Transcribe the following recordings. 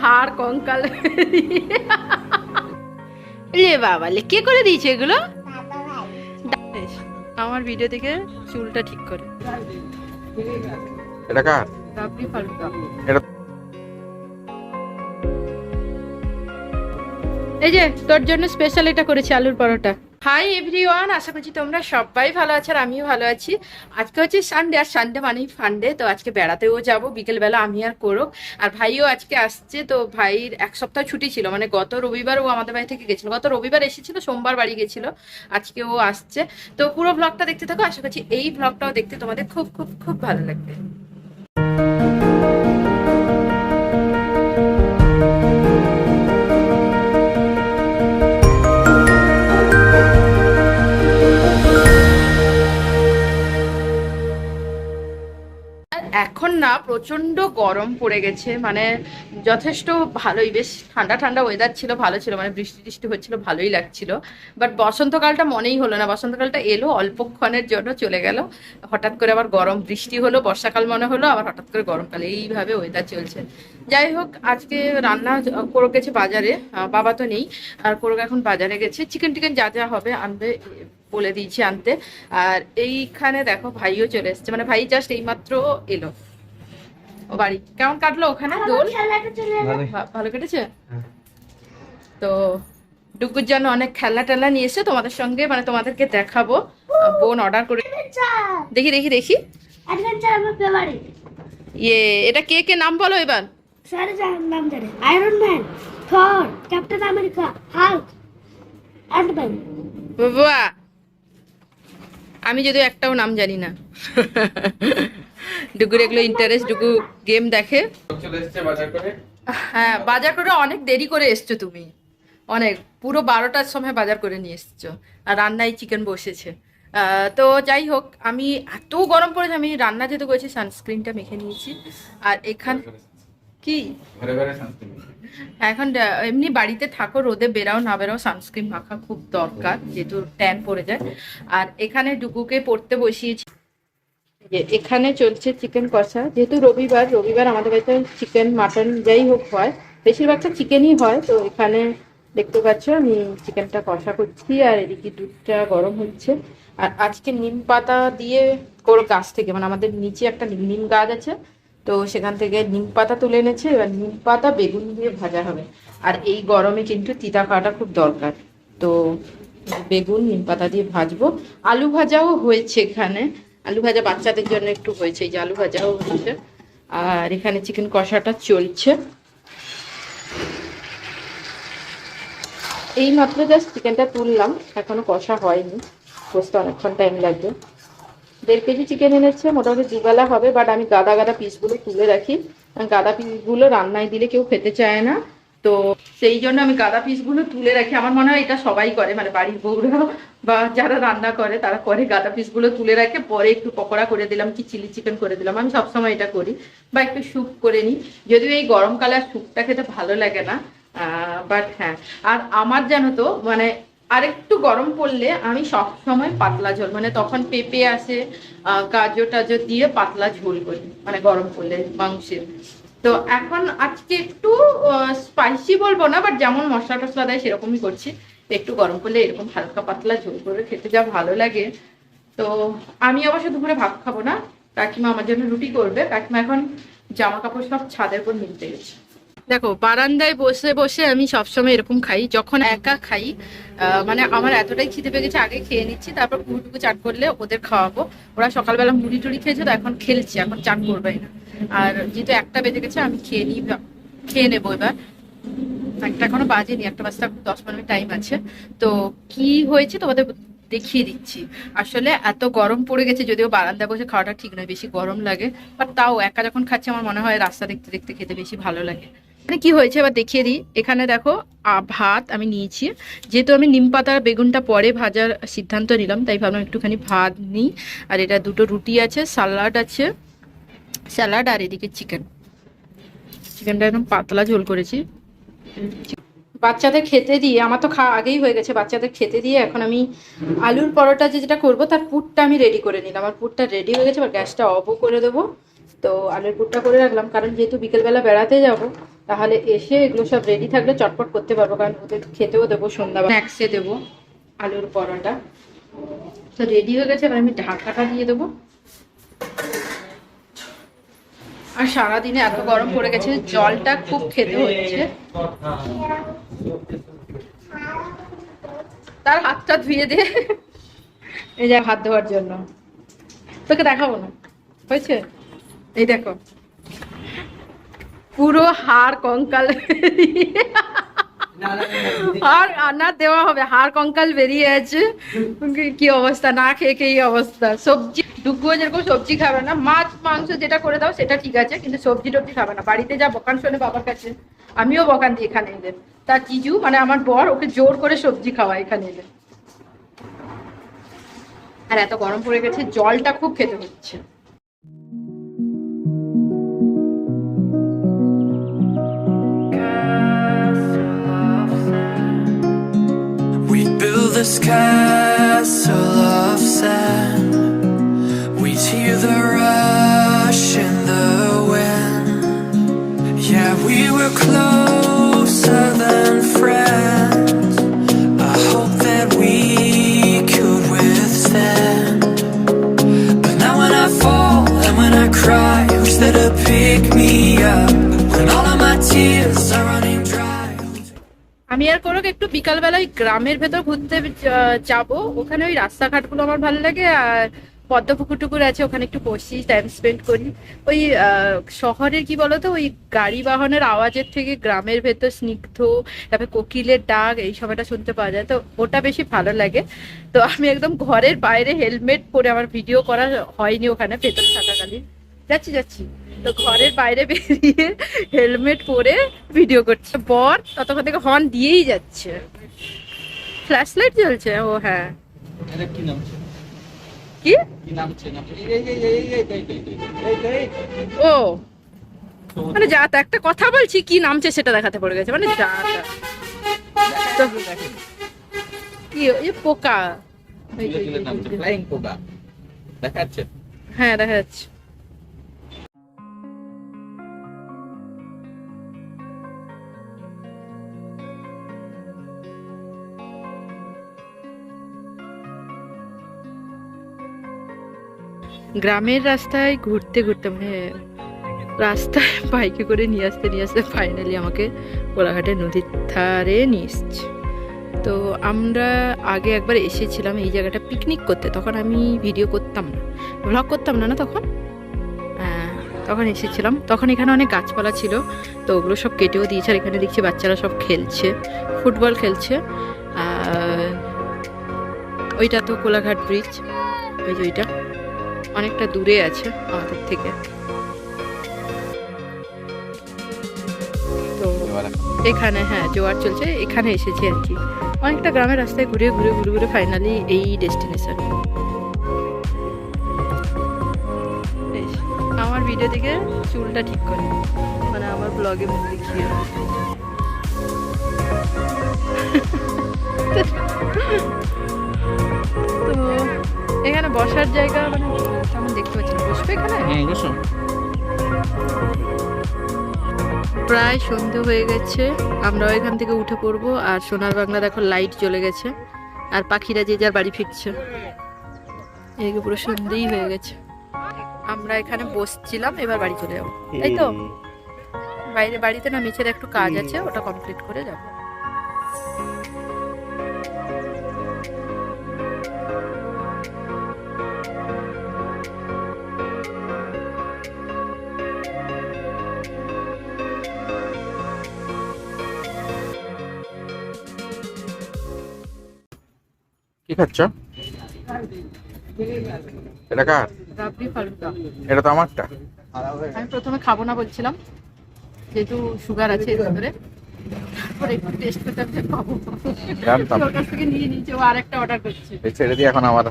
হাড় কঙ্কাল। লে বাবা লে কে করে দিয়েছে এগুলো? আমার ভিডিও থেকে চুলটা ঠিক করে। এটা কার? এটা এই যে তোর জন্য স্পেশাল এটা করেছি আলুর পরোটা। হাই এভরিওয়ান আশা করছি তোমরা সবাই ভালো আছো আর আমিও ভালো আছি। আজকে হচ্ছে সানডে আর সানডে মানেই ফান্ডে তো আজকে বেড়াতেও যাব। বিকেলবেলা আমি আর করব আর ভাইও আজকে আসছে, তো ভাইয়ের এক সপ্তাহ ছুটি ছিল। মানে গত রবিবার ও আমাদের বাড়ি থেকে গেছিল। গত রবিবার এসেছিল, সোমবার বাড়ি গেছিল। আজকে ও আসছে। তো পুরো ব্লগটা দেখতে থাকো। আশা করছি এই ব্লগটাও দেখতে তোমাদের খুব খুব খুব ভালো লাগবে। এখন না প্রচণ্ড গরম পড়ে গেছে মানে যথেষ্ট ভালোই, বেশ ঠান্ডা ঠান্ডা ওয়েদার ছিল, ভালো ছিল মানে বৃষ্টি টিষ্টি হচ্ছিল, ভালোই লাগছিল। বাট বসন্তকালটা মনেই হলো না, বসন্তকালটা এলো, অল্পক্ষণের জন্য চলে গেল। হঠাৎ করে আবার গরম, বৃষ্টি হলো, বর্ষাকাল মনে হলো, আবার হঠাৎ করে গরমকাল, এইভাবে ওয়েদার চলছে। যাই হোক, আজকে রান্না করে গেছে বাজারে বাবা তো নেই, আর কোরগ এখন বাজারে গেছে। চিকেন টিকেন যা যা হবে আনবে বলে দিয়েছি আনতে। আর এইখানে দেখো ভাইও চলে এসছে। মানে ভাই জাস্ট এইমাত্র এলো। ও বাড়ি। কেমন কাটলো ওখানে? দোল? ভালো কেটেছে? তো ডুকুর জন্য অনেক খেলনা টেলনা নিয়ে এসে তোমাদের সঙ্গে মানে তোমাদেরকে দেখাবো। বোন অর্ডার করে দেখি দেখি দেখি। ইয়ে এটা কে কে নাম বলো এবার? নাম জানে। Iron Man Thor Captain America Hulk Ant Man বাবা আমি যদিও একটাও নাম জানি না। ডুকুর এগুলো ইন্টারেস্ট ডুকু গেম দেখে। হ্যাঁ বাজার করে অনেক দেরি করে এসছো তুমি। অনেক পুরো বারোটার সময় বাজার করে নিয়ে এসছো। আর রান্নায় চিকেন বসেছে। তো যাই হোক আমি এত গরম পড়েছে আমি রান্না যেহেতু করেছি সানস্ক্রিনটা মেখে নিয়েছি। আর এখান কি? এখন এমনি বাড়িতে থাকো রোদে বেরাও না বেরাও সানস্ক্রিন মাখা খুব দরকার যেহেতু ট্যান পড়ে যায়। আর এখানে ডুকুকে পড়তে বসিয়েছি। যে এখানে চলছে চিকেন কষা। যেহেতু রবিবার রবিবার আমাদের বাড়িতে চিকেন মাটন যাই হোক হয় বেশিরভাগটা চিকেনই হয় তো এখানে দেখতে পাচ্ছ আমি চিকেনটা কষা করছি আর এদিকে দুধটা গরম হচ্ছে। আর আজকে নিম পাতা দিয়ে কোনো গাছ থেকে মানে আমাদের নিচে একটা নিম গাছ আছে তো সেখান থেকে নিম পাতা তুলে এনেছে, এবার নিম পাতা বেগুন দিয়ে ভাজা হবে। আর এই গরমে কিন্তু তিতা খাওয়াটা খুব দরকার। তো বেগুন, নিম পাতা দিয়ে ভাজবো। আলু ভাজাও হয়েছে এখানে। আলু ভাজা বাচ্চাদের জন্য একটু হয়েছে, এই যে আলু ভাজাও হয়েছে। আর এখানে চিকেন কষাটা চলছে। এই মাত্র জাস্ট চিকেনটা তুললাম, এখনও কষা হয়নি। কষতে অনেকক্ষণ টাইম লাগবে। দেড় কেজি চিকেন এনেছে, মোটামুটি দুবেলা হবে বাট আমি গাদা গাদা পিসগুলো তুলে রাখি। গাদা পিসগুলো রান্নায় দিলে কেউ খেতে চায় না। তো সেই জন্য আমি গাদা পিসগুলো তুলে রাখি। আমার মনে হয় এটা সবাই করে মানে বাড়ির বউরা বা যারা রান্না করে, তারা করে গাদা পিসগুলো তুলে রাখে। পরে একটু পকোড়া করে দিলাম কি চিলি চিকেন করে দিলাম। আমি সবসময় এটা করি, বা একটু স্যুপ করে নিই। যদিও এই গরমকালে আর স্যুপটা খেতে ভালো লাগে না বাট হ্যাঁ। আর আমার জানো তো মানে আরেকটু গরম পড়লে আমি সব সময় পাতলা ঝোল মানে তখন পেঁপে আসে গাজর টাজর দিয়ে পাতলা ঝোল করি মানে গরম পড়লে মাংসের। তো এখন আজকে একটু স্পাইসি বলব না বাট যেমন মশলা টসলা দেয় সেরকমই করছি। একটু গরম করলে এরকম হালকা পাতলা ঝোল করে খেতে যা ভালো লাগে। তো আমি অবশ্য দুপুরে ভাত খাব না, কাকিমা আমার জন্য রুটি করবে, কাকিমা এখন জামা কাপড় সব ছাদের উপর মিলতে গেছে। দেখো, বারান্দায় বসে বসে আমি সবসময় এরকম খাই, যখন একা খাই মানে আমার এতটাই খিদে পেয়ে গেছে আগে খেয়ে নিচ্ছি, তারপর পুরোটুকু চাট করলে ওদের খাওয়াবো। ওরা সকালবেলা মুড়ি টুড়ি খেয়েছে তো এখন খেলছি, এখন চাট করবেই না। আর যেহেতু একটা বেজে গেছে, আমি খেয়ে নিই, খেয়ে নেব এবার। একটা এখনও বাজেনি, একটা এখন দশ মিনিট টাইম আছে। তো কি হয়েছে তোমাদের দেখিয়ে দিচ্ছি। আসলে এত গরম পড়ে গেছে, যদিও বারান্দা বসে খাওয়াটা ঠিক নয়, বেশি গরম লাগে। বাট তাও একা যখন খাচ্ছি, আমার মনে হয় রাস্তা দেখতে দেখতে খেতে বেশি ভালো লাগে। মানে কি হয়েছে এবার দেখিয়ে দিই। এখানে দেখো ভাত আমি নিয়েছি। যেহেতু আমি নিম পাতা বেগুনটা পরে ভাজার সিদ্ধান্ত নিলাম, তাই ভাবলাম একটুখানি ভাত নিই। আর এটা দুটো রুটি আছে, সালাড আছে, স্যালাড আর এদিকে চিকেন। চিকেনটা একদম পাতলা ঝোল করেছি। বাচ্চাদের খেতে দিয়ে, আমার তো খাওয়া আগেই হয়ে গেছে, বাচ্চাদের খেতে দিয়ে এখন আমি আলুর পরোটা যে যেটা করব, তার পুরটা আমি রেডি করে নিলাম। আমার পুরটা রেডি হয়ে গেছে, এবার গ্যাসটা অফও করে দেবো। তো আলুর পুরটা করে রাখলাম, কারণ যেহেতু বিকেলবেলা বেড়াতে যাব তাহলে এসে এগুলো সব রেডি থাকলে চটপট করতে পারব কারণ ওদের খেতেও দেবো সন্ধ্যাবেলা। স্ন্যাক্সে দেবো। আলুর পরোটা। তো রেডি হয়ে গেছে এবার আমি ঢাকাটা দিয়ে দেবো। আর সারাদিনে এত গরম পড়ে গেছে জলটা খুব খেতে হচ্ছে। তার হাতটা ধুয়ে দে। এই যে হাত ধোয়ার জন্য। তোকে দেখাবো না। হয়েছে? এই দেখো। পুরো হাড় কঙ্কাল। আর আনার দেওয়া হবে হাড় কঙ্কাল বেরিয়ে আছে। কি- অবস্থা, না খেয়ে খেয়ে অবস্থা। সবজি ডুগুও যেরকম সবজি খাবে না, মাছ, মাংস যেটা করে দাও সেটা ঠিক আছে, কিন্তু সবজি টবজি খাবে না। বাড়িতে যা বকান শোনে বাবার কাছে, আমিও বকান দিই এখানে এদের তার জিজু মানে আমার বর, ওকে জোর করে সবজি খাওয়া এখানে এদের আর এত গরম পড়ে গেছে, জলটা খুব খেতে হচ্ছে। This castle of sand. We'd hear the rush in the wind. Yeah, we were closer than friends. I hope that we could withstand. But now when I fall and when I cry, who's there to pick me up? When all of my tears are running. আমি আর করো একটু বিকালবেলা ওই গ্রামের ভেতর ঘুরতে যাব। ওখানে ওই রাস্তাঘাটগুলো আমার ভালো লাগে আর পদ্ম পুকুর টুকুর আছে, ওখানে একটু বসি টাইম স্পেন্ড করি। ওই শহরের কি বলতো, ওই গাড়ি বাহনের আওয়াজের থেকে গ্রামের ভেতর স্নিগ্ধ, তারপরে কোকিলের ডাক, এই সময়টা শুনতে পাওয়া যায়। তো ওটা বেশি ভালো লাগে। তো আমি একদম ঘরের বাইরে হেলমেট পরে আমার ভিডিও করা হয়নি ওখানে, ভেতরে থাকাকালীন। যাচ্ছি যাচ্ছি তো ঘরের বাইরে বেরিয়ে হেলমেট পরে ভিডিও করছে বর ততক্ষণ থেকে হর্ন দিয়েই যাচ্ছে ফ্ল্যাশ লাইট জ্বলছে ও হ্যাঁ কি ও মানে যা একটা কথা বলছি কি নামছে সেটা দেখাতে পড়ে গেছে মানে যা কি এ পোকা হ্যাঁ দেখা যাচ্ছে গ্রামের রাস্তায় ঘুরতে ঘুরতে মানে রাস্তায় বাইকে করে নিয়ে আসতে নিয়ে আসতে ফাইনালি আমাকে কোলাঘাটে নদীর ধারে নিয়ে এসছে। তো আমরা আগে একবার এসেছিলাম এই জায়গাটা পিকনিক করতে তখন আমি ভিডিও করতাম না ব্লগ করতাম না না তখন? হ্যাঁ, তখন এসেছিলাম তখন এখানে অনেক গাছপালা ছিল তো ওগুলো সব কেটেও দিয়েছে আর এখানে দেখছি বাচ্চারা সব খেলছে ফুটবল খেলছে ওইটা তো কোলাঘাট ব্রিজ ওই যে ওইটা। অনেকটা দূরে আছে আমাদের থেকে। তো এখানে হ্যাঁ জোয়ার চলছে, এখানে এসেছি আর কি। অনেকটা গ্রামের রাস্তায় ঘুরে ঘুরে ঘুরে ঘুরে ফাইনালি এই ডেস্টিনেশন আমার ভিডিও থেকে চুলটা ঠিক করে মানে আমার ব্লগে মুখ দেখিয়ে। তো এখানে বসার জায়গা মানে দেখতে পাচ্ছি বসবে এখানে? হুম বসো। প্রায় সন্ধে হয়ে গেছে আমরাও এখান থেকে উঠে পড়ব আর সোনার বাংলা দেখো লাইট জ্বলে গেছে আর পাখিরা যে যার বাড়ি ফিরছে। এদিকে পুরো সন্ধেই হয়ে গেছে। আমরা এখানে বসছিলাম এবার বাড়ি চলে যাব। তাই তো? বাইরে বাড়িতে না মেছের একটু কাজ আছে ওটা কমপ্লিট করে যাব। খাচ্ছ? এটা কার? এটা তো আমারটা। আমি প্রথমে খাব না বলছিলাম যেহেতু সুগার আছে এর ভিতরে। তারপরে একটু টেস্ট করতে আমি খাব। জানতাম। ওর কাছ থেকে নিয়ে নিয়েছে ও আর একটা অর্ডার করছে ছেড়ে দিয়ে এখন আমার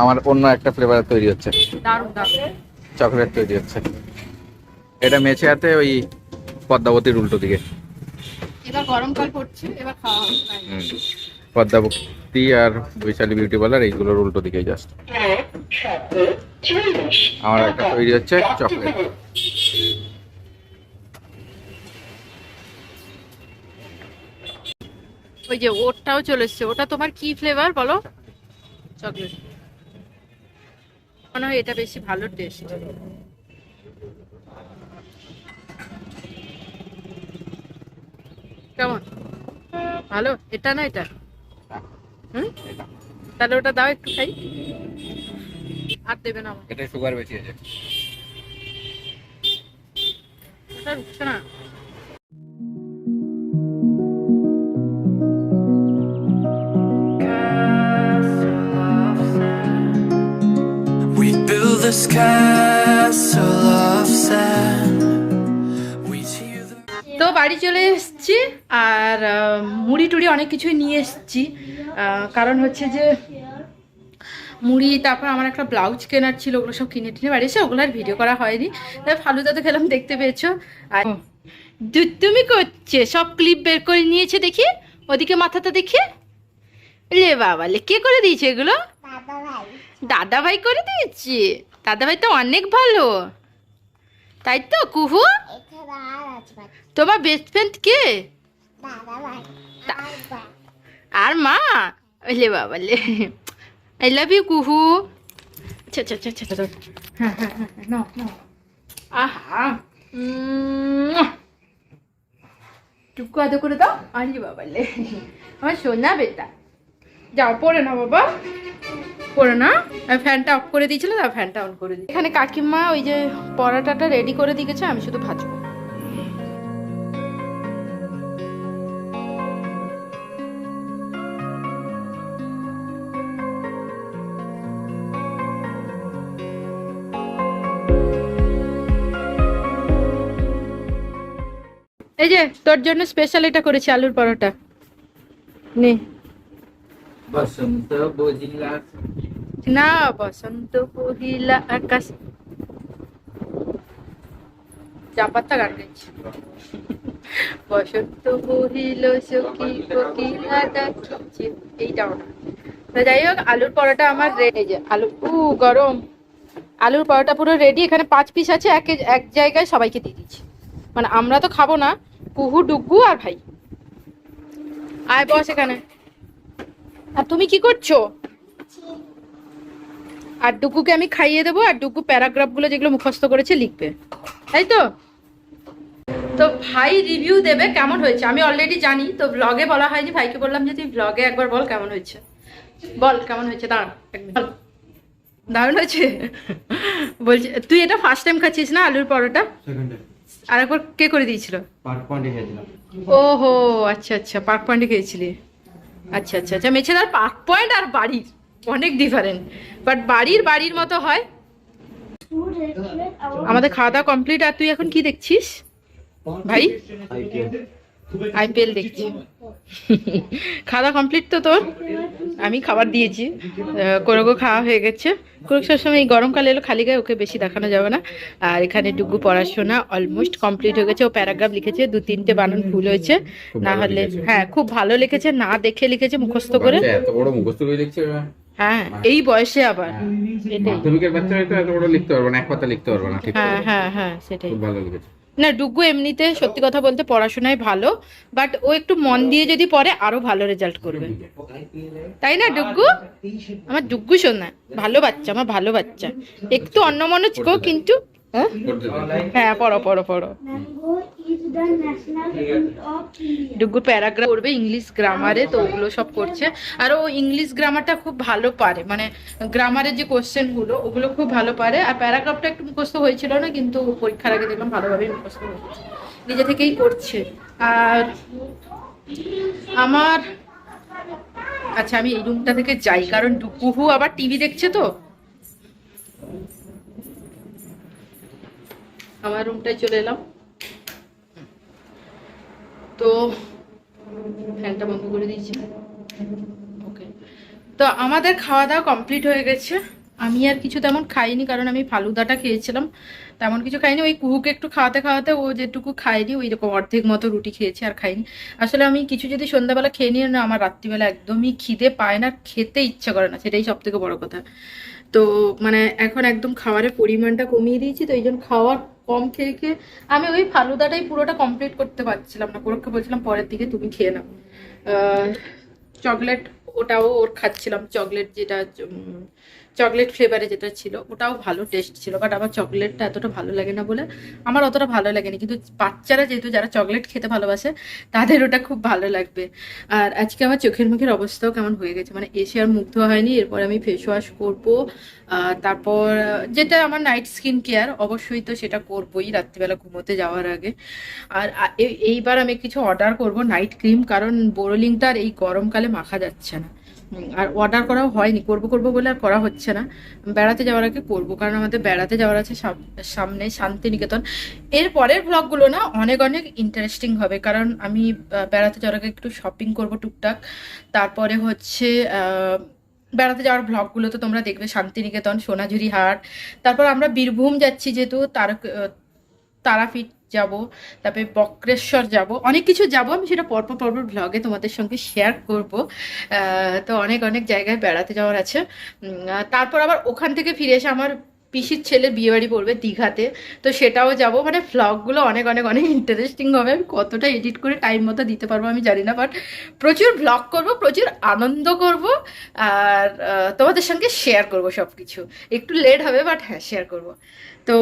আমার অন্য একটা ফ্লেভার তৈরি হচ্ছে। দারুণ দারুণ। চকলেট তৈরি হচ্ছে। এটা মেছে হাতে ওই পদ্মাবতীর উল্টো দিকে। এবার গরমকাল পড়ছে এবার খাওয়া হবে। তাই। হুম। আর বৈশালী বিউটি পার্লার এইগুলোর উল্টো দিকে জাস্ট আমার একটা তৈরি হচ্ছে চকলেট ওই যে ওরটাও চলে এসছে। ওটা তোমার কি ফ্লেভার বলো? চকলেট মনে হয় এটা বেশি ভালো টেস্ট কেমন? ভালো? এটা না এটা? হুম? তাহলে ওটা দাও একটু খাই। আর দেবে না আমাকে। এটা সুগার বেশি আছে ওটা উঠছে না। We build this castle তো বাড়ি চলে এসেছি আর মুড়ি টুড়ি অনেক কিছুই নিয়ে এসেছি। কারণ হচ্ছে যে মুড়ি তারপর আমার একটা ব্লাউজ কেনার ছিল ওগুলো সব কিনে টিনে বাড়ি এসে ওগুলো আর ভিডিও করা হয়নি। তাই ফালুদা তো খেলাম দেখতে পেয়েছ। আর তুমি করছে? সব ক্লিপ বের করে নিয়েছে দেখি। ওদিকে মাথাটা দেখি। রে বাবা লে কে করে দিয়েছে এগুলো? দাদা ভাই করে দিয়েছে? দাদা ভাই তো অনেক ভালো। তাই তো কুহু? তোমার বেস্ট ফ্রেন্ড কে? আর মা? ওলে বাবা লে। আই লাভ ইউ কুহু। আচ্ছা আচ্ছা আচ্ছা আচ্ছা। হ্যাঁ হ্যাঁ হ্যাঁ হ্যাঁ, টুকু আদো করে দাও আলি বাবা লে। আমার সোনা বেটা। যাও পড়ে না বাবা। পড়ে না আমি ফ্যানটা অফ করে দিয়েছিল তার ফ্যানটা অন করে দিই এখানে কাকিমা ওই যে পরাটাটা রেডি করে দিয়ে গেছে আমি শুধু ভাজবো। এই যে তোর জন্য স্পেশাল এটা করেছি আলুর পরোটা। নে। না, বসন্ত পহিলা আকাশ। চাপাত্তা গান গাইছি। বসন্ত বহিল সখী ডাকিছে এইটাও না যাই হোক, আলুর পরোটা আমার রেডি আলু উ, গরম। আলুর পরোটা পুরো রেডি এখানে পাঁচ পিস আছে, এক এক জায়গায় সবাইকে দিয়ে দিচ্ছি। মানে আমরা তো খাব না, কুহু, ডুগু আর ভাই। আয় বস এখানে। আর তুমি কি করছ? আর ডুগুকে আমি খাইয়ে দেবো আর ডুগু প্যারাগ্রাফগুলো যেগুলো মুখস্থ করেছে লিখবে। তাই তো? তো ভাই রিভিউ দেবে কেমন হয়েছে? আমি অলরেডি জানি তো ব্লগে বলা হয়নি ভাইকে বললাম যে তুই ব্লগে একবার বল কেমন হয়েছে। বল কেমন হয়েছে? দাঁড় এক বল। দারুণ হয়েছে? বলছি তুই এটা ফার্স্ট টাইম খাচ্ছিস না আলুর পরোটা? আর একবার কে করে দিয়েছিল? ওহো আচ্ছা আচ্ছা পার্ক পয়েন্টে খেয়েছিলি। আচ্ছা আচ্ছা আচ্ছা মেছেদার পার্ক পয়েন্ট আর বাড়ির। অনেক ডিফারেন্ট বাট বাড়ির বাড়ির মতো হয়। আমাদের খাওয়া দাওয়া কমপ্লিট আর তুই এখন কি দেখছিস? ভাই? আইপিএল দেখছি। খাওয়া দাওয়া কমপ্লিট তো তোর? আমি খাবার দিয়েছি। কোরগো খাওয়া হয়ে গেছে। কোরগ সবসময় এই গরমকালে এলো খালি গায়ে ওকে বেশি দেখানো যাবে না। আর এখানে ডুগু পড়াশোনা অলমোস্ট কমপ্লিট হয়ে গেছে। ও প্যারাগ্রাফ লিখেছে দু তিনটে বানান ভুল হয়েছে। না হলে হ্যাঁ খুব ভালো লিখেছে না দেখে লিখেছে মুখস্থ করে। এত বড় মুখস্থ করে লিখছে হ্যাঁ এই বয়সে আবার এটাই। মাধ্যমিকের বাচ্চারা তো এত বড় লিখতে পারব না এক পাতা লিখতে পারব না হ্যাঁ হ্যাঁ হ্যাঁ সেটাই। খুব ভালো লিখেছে না ডুগু এমনিতে সত্যি কথা বলতে পড়াশোনায় ভালো বাট ও একটু মন দিয়ে যদি পড়ে আরও ভালো রেজাল্ট করবে। তাই না ডুগু? আমার ডুগ্গু শোনা ভালো বাচ্চা আমার ভালো বাচ্চা। একটু অন্যমনস্ক কিন্তু হ্যাঁ? হ্যাঁ পড়ো পড়ো পড়ো. ডুগ্গু প্যারাগ্রাফ করবে ইংলিশ গ্রামারে তো ওগুলো সব করছে। আর ও ইংলিশ গ্রামারটা খুব ভালো পারে মানে গ্রামারের যে কোশ্চেনগুলো ওগুলো খুব ভালো পারে। আর প্যারাগ্রাফটা একটু মুখস্থ হয়েছিল না কিন্তু পরীক্ষার আগে দেখলাম ভালোভাবেই মুখস্থ হয়েছে। নিজে থেকেই করছে। আর আমার আচ্ছা আমি এই রুমটা থেকে যাই কারণ কুহু আবার টিভি দেখছে তো। আমার রুমটায় চলে এলাম। তো ফ্যানটা বন্ধ করে দিয়েছি। ওকে তো আমাদের খাওয়া দাওয়া কমপ্লিট হয়ে গেছে। আমি আর কিছু তেমন খাইনি, কারণ আমি ফালুদাটা খেয়েছিলাম। তেমন কিছু খাইনি, ওই কুহুকে একটু খাওয়াতে খাওয়াতে ও যেটুকু খায়নি, ওই রকম অর্ধেক মতো রুটি খেয়েছে আর খাইনি। আসলে আমি কিছু যদি সন্ধ্যাবেলা খেয়ে নিই, না, আমার রাত্রিবেলা একদমই খিদে পায় না, খেতে ইচ্ছা করে না, সেটাই সব থেকে বড় কথা। তো মানে এখন একদম খাওয়ারের পরিমাণটা কমিয়ে দিয়েছি, তো এই জন্য খাওয়ার কম খেয়ে খেয়ে আমি ওই ফালুদাটাই পুরোটা কমপ্লিট করতে পারছিলাম না। পরোক্ষে বলছিলাম, পরের দিকে তুমি খেয়ে নাও। চকলেট ওটাও ওর খাচ্ছিলাম চকলেট যেটা চকলেট ফ্লেভারে যেটা ছিল, ওটাও ভালো টেস্ট ছিল বাট আমার চকলেটটা এতটা ভালো লাগে না বলে আমার অতটা ভালো লাগেনি। কিন্তু বাচ্চারা যেহেতু যারা চকলেট খেতে ভালোবাসে, তাদের ওটা খুব ভালো লাগবে। আর আজকে আমার চোখের মুখের অবস্থাও কেমন হয়ে গেছে মানে এসে আর মুগ্ধ হয়নি, এরপর আমি ফেস ওয়াশ করব তারপর যেটা আমার নাইট স্কিন কেয়ার অবশ্যই তো সেটা করবোই রাত্রিবেলা ঘুমোতে যাওয়ার আগে। আর এইবার আমি কিছু অর্ডার করব নাইট ক্রিম কারণ বোরোলিংটা আর এই গরমকালে মাখা যাচ্ছে না। আর অর্ডার করাও হয়নি। করব করব বলে আর করা হচ্ছে না। বেড়াতে যাওয়ার আগে করব, কারণ আমাদের বেড়াতে যাওয়ার আছে সাম- সামনে শান্তিনিকেতন। এর পরের ব্লগগুলো না অনেক অনেক ইন্টারেস্টিং হবে। কারণ আমি বেড়াতে যাওয়ার আগে একটু শপিং করব টুকটাক। তারপরে হচ্ছে বেড়াতে যাওয়ার ব্লগগুলো তো তোমরা দেখবে। শান্তিনিকেতন, সোনাঝুরি হাট। তারপর আমরা বীরভূম যাচ্ছি যেহেতু তার তারাপীঠ যাব, তারপরে বক্রেশ্বর যাব। অনেক কিছু যাব, আমি সেটা পরপর পরপর ব্লগে তোমাদের সঙ্গে শেয়ার করব। তো অনেক অনেক জায়গায় বেড়াতে যাওয়ার আছে। তারপর আবার ওখান থেকে ফিরে এসে আমার পিসির ছেলে বিয়েবাড়ি পড়বে দীঘাতে। তো সেটাও যাব। মানে ভ্লগগুলো অনেক অনেক অনেক ইন্টারেস্টিং হবে। আমি কতটা এডিট করে টাইম মতো দিতে পারব আমি জানি না বাট প্রচুর ভ্লগ করব, প্রচুর আনন্দ করব, আর তোমাদের সঙ্গে শেয়ার করব সব কিছু একটু লেট হবে বাট হ্যাঁ শেয়ার করব। তো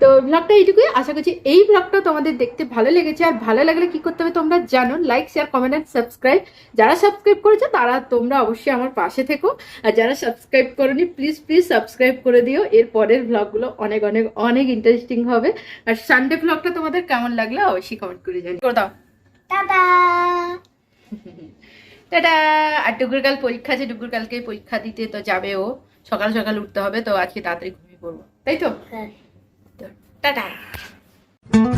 তো ব্লগটা এইটুকুই। আশা করছি এই ব্লগটা তোমাদের দেখতে ভালো লেগেছে। আর ভালো লাগলে কি করতে হবে তোমরা জানো। Like share comment and subscribe যারা সাবস্ক্রাইব করেছ তারা তোমরা অবশ্যই আমার পাশে থেকো। আর যারা সাবস্ক্রাইব করোনি প্লিজ প্লিজ সাবস্ক্রাইব করে দিও। এর পরের ব্লগগুলো অনেক অনেক অনেক ইন্টারেস্টিং হবে। আর সানডে ব্লগটা তোমাদের কেমন লাগল অবশ্যই কমেন্ট করে জানি করে দাও। টাটা! টাটা! আর ডুগুর কাল পরীক্ষা আছে ডুগুর কালকে পরীক্ষা দিতে তো যাবে ও সকাল সকাল উঠতে হবে তো আজকে তাড়াতাড়ি ঘুমিয়ে পড়ব। তাই তো? হ্যাঁ। তো টাটা